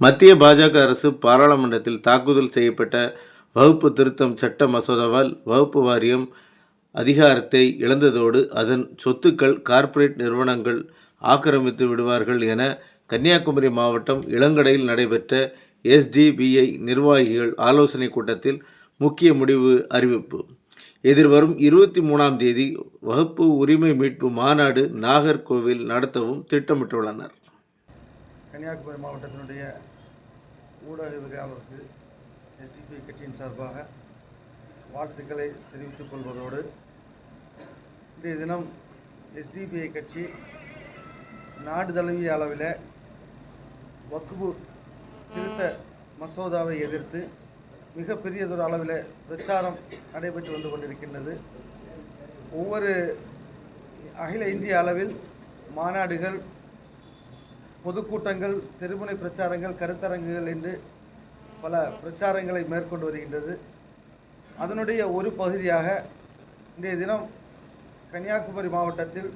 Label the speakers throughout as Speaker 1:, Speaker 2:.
Speaker 1: மத்திய பாஜக அரசு பாராளுமன்றத்தில் தாக்குதல் செய்யப்பட்ட வகுப்பு திருத்தம் சட்ட மசோதாவால் வகுப்பு வாரியம் அதிகாரத்தை இழந்ததோடு அதன் சொத்துக்கள் கார்ப்பரேட் நிறுவனங்கள் ஆக்கிரமித்து விடுவார்கள் என கன்னியாகுமரி மாவட்டம் இளங்கடையில் நடைபெற்ற எஸ்டிபிஐ நிர்வாகிகள் ஆலோசனைக் கூட்டத்தில் முக்கிய முடிவு அறிவிப்பு. எதிர்வரும் இருபத்தி மூணாம் தேதி வகுப்பு உரிமை மீட்பு மாநாடு நாகர்கோவில் நடத்தவும் திட்டமிட்டுள்ளனர்.
Speaker 2: கன்னியாகுமரி மாவட்டத்தினுடைய ஊடகவியலாளருக்கு எஸ்டிபி கட்சியின் சார்பாக வாழ்த்துக்களை தெரிவித்துக் கொள்வதோடு இன்றைய தினம் எஸ்டிபிஐ கட்சி நாடு தழுவிய அளவில் வக்குபு திருத்த மசோதாவை எதிர்த்து மிகப்பெரியதொரு அளவில் பிரச்சாரம் நடைபெற்று வந்து கொண்டிருக்கின்றது. ஒவ்வொரு அகில இந்திய அளவில் மாநாடுகள் பொதுக்கூட்டங்கள் தெருமுனை பிரச்சாரங்கள் கருத்தரங்குகள் என்று பல பிரச்சாரங்களை மேற்கொண்டு வருகின்றது. அதனுடைய ஒரு பகுதியாக இன்றைய தினம் கன்னியாகுமரி மாவட்டத்தில்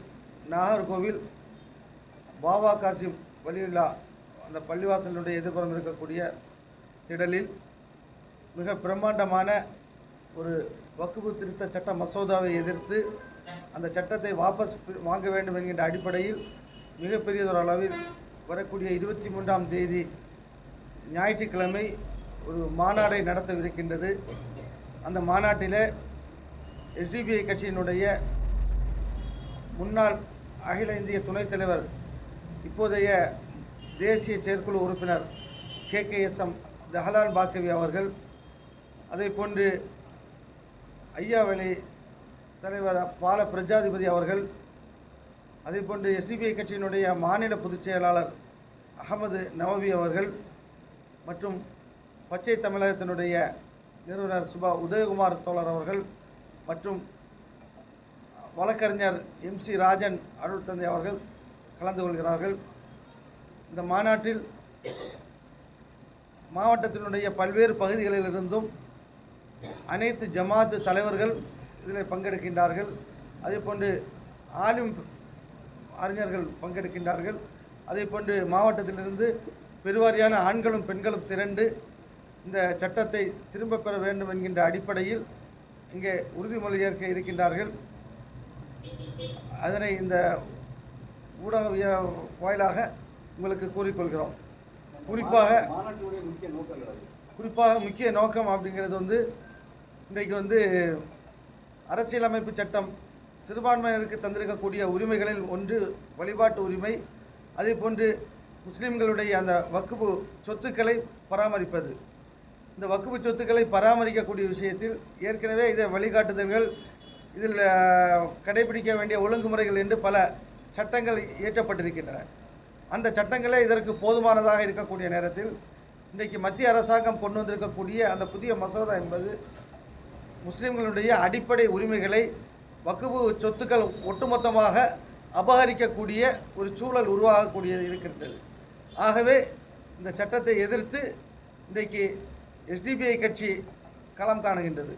Speaker 2: நாகர்கோவில் பாபா காசிம் வலியுல்லா அந்த பள்ளிவாசலினுடைய எதிர்ப்புறம் இருக்கக்கூடிய திடலில் மிக பிரம்மாண்டமான ஒரு வக்குபு திருத்த சட்ட மசோதாவை எதிர்த்து அந்த சட்டத்தை வாபஸ் வாங்க வேண்டும் என்கின்ற அடிப்படையில் மிகப்பெரியதொரு அளவில் வரக்கூடிய இருபத்தி மூன்றாம் தேதி ஞாயிற்றுக்கிழமை ஒரு மாநாடை நடத்தவிருக்கின்றது. அந்த மாநாட்டில் எஸ்டிபிஐ கட்சியினுடைய முன்னாள் அகில இந்திய துணைத் தலைவர் இப்போதைய தேசிய செயற்குழு உறுப்பினர் K. K. S. M. Tahlan Baqavi அவர்கள் அதே போன்று ஐயாவளி தலைவர் பால பிரஜாதிபதி அவர்கள் அதேபோன்று எஸ்டிபிஐ கட்சியினுடைய மாநில பொதுச் செயலாளர் அகமது நவவி அவர்கள் மற்றும் பச்சை தமிழகத்தினுடைய நிறுவனர் சுபா உதயகுமார் தோழர் அவர்கள் மற்றும் வழக்கறிஞர் எம்சி ராஜன் அருள் தந்தை அவர்கள் கலந்து கொள்கிறார்கள். இந்த மாநாட்டில் மாவட்டத்தினுடைய பல்வேறு பகுதிகளிலிருந்தும் அனைத்து ஜமாத்து தலைவர்கள் இதில் பங்கெடுக்கின்றார்கள். அதேபோன்று ஆலிம் அறிஞர்கள் பங்கெடுக்கின்றார்கள். அதேபோன்று மாவட்டத்திலிருந்து பெருவாரியான ஆண்களும் பெண்களும் திரண்டு இந்த சட்டத்தை திரும்பப் பெற வேண்டும் என்கின்ற அடிப்படையில் இங்கே உறுதிமொழி ஏற்க இருக்கின்றார்கள். அதனை இந்த ஊடக வாயிலாக உங்களுக்கு கூறிக்கொள்கிறோம். குறிப்பாக குறிப்பாக முக்கிய நோக்கம் அப்படிங்கிறது வந்து இன்றைக்கு வந்து அரசியலமைப்பு சட்டம் சிறுபான்மையினருக்கு தந்திருக்கக்கூடிய உரிமைகளில் ஒன்று வழிபாட்டு உரிமை. அதே போன்று முஸ்லீம்களுடைய அந்த வக்குப்பு சொத்துக்களை பராமரிப்பது. இந்த வக்குப்பு சொத்துக்களை பராமரிக்கக்கூடிய விஷயத்தில் ஏற்கனவே இதை வழிகாட்டுதல்கள் இதில் கடைபிடிக்க வேண்டிய ஒழுங்குமுறைகள் என்று பல சட்டங்கள் இயற்றப்பட்டிருக்கின்றன. அந்த சட்டங்களே இதற்கு போதுமானதாக இருக்கக்கூடிய நேரத்தில் இன்றைக்கு மத்திய அரசாங்கம் கொண்டு வந்திருக்கக்கூடிய அந்த புதிய மசோதா என்பது முஸ்லீம்களுடைய அடிப்படை உரிமைகளை வக்குபு சொத்துக்கள் ஒட்டுமொத்தமாக அபகரிக்கக்கூடிய ஒரு சூழல் உருவாகக்கூடிய இருக்கின்றது. ஆகவே இந்த சட்டத்தை எதிர்த்து இன்றைக்கு எஸ்டிபிஐ கட்சி களம் காணுகின்றது.